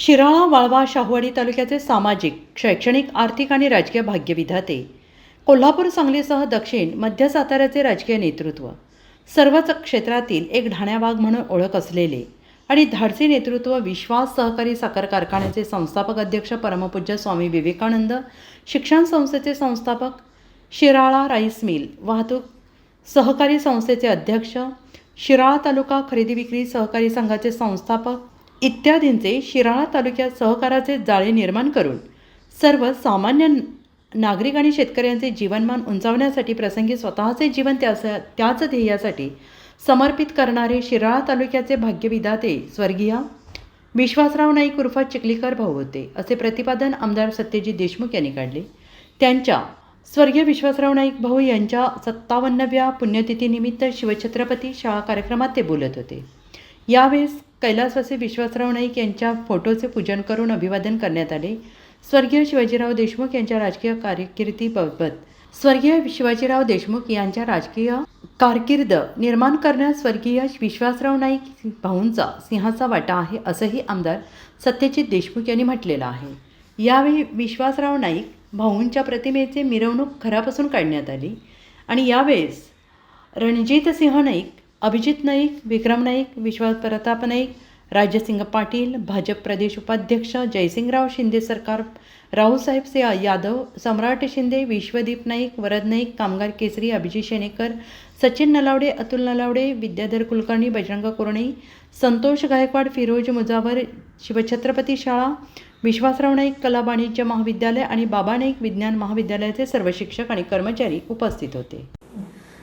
शिराळा वाळवा शाहूवाडी तालुक्याचे सामाजिक शैक्षणिक आर्थिक आणि राजकीय भाग्यविधाते. कोल्हापूर सांगलीसह दक्षिण मध्य साताऱ्याचे राजकीय नेतृत्व. सर्वच क्षेत्रातील एक ढाण्याबाग म्हणून ओळख असलेले आणि धाडसी नेतृत्व विश्वास सहकारी साखर कारखान्याचे संस्थापक अध्यक्ष परमपूज्य स्वामी विवेकानंद शिक्षण संस्थेचे संस्थापक शिराळा राईस मिल वाहतूक सहकारी संस्थेचे अध्यक्ष शिराळा तालुका खरेदी विक्री सहकारी संघाचे संस्थापक इत्यादींचे शिराळा तालुक्यात सहकाराचे जाळे निर्माण करून सर्व सामान्य नागरिक आणि शेतकऱ्यांचे जीवनमान उंचावण्यासाठी प्रसंगी स्वतःचे जीवन त्यास त्याच ध्येयासाठी समर्पित करणारे शिराळा तालुक्याचे भाग्यविधाते स्वर्गीय विश्वासराव नाईक उर्फ चिखलीकर भाऊ होते. असे प्रतिपादन आमदार सत्यजित देशमुख यांनी काढले. त्यांच्या स्वर्गीय विश्वासराव नाईक भाऊ यांच्या सत्तावन्नव्या पुण्यतिथीनिमित्त शिवछत्रपती शाळा कार्यक्रमात ते बोलत होते. यावेळेस कैलासवासी विश्वासराव नाईक यांच्या फोटोचे पूजन करून अभिवादन करण्यात आले. स्वर्गीय शिवाजीराव देशमुख यांच्या राजकीय कारकिर्दीबाबत स्वर्गीय शिवाजीराव देशमुख यांच्या राजकीय कारकीर्द निर्माण करण्यात स्वर्गीय विश्वासराव नाईक भाऊंचा सिंहाचा वाटा आहे असंही आमदार सत्यजित देशमुख यांनी म्हटलेलं आहे. यावेळी विश्वासराव नाईक भाऊंच्या प्रतिमेचे मिरवणूक घरापासून काढण्यात आली आणि यावेळेस रणजित सिंह नाईक अभिजित नाईक विक्रम नाईक विश्वास प्रताप नाईक राजसिंग पाटील भाजप प्रदेश उपाध्यक्ष जयसिंगराव शिंदे सरकार राहुलसाहेब से यादव सम्राट शिंदे विश्वदीप नाईक वरद नाईक कामगार केसरी अभिजित शेणेकर सचिन नलावडे अतुल नलावडे विद्याधर कुलकर्णी बजरंग कुरणे संतोष गायकवाड फिरोज मुजावर शिवछत्रपती शाळा विश्वासराव नाईक कला वाणिज्य महाविद्यालय आणि बाबा नाईक विज्ञान महाविद्यालयाचे सर्व शिक्षक आणि कर्मचारी उपस्थित होते.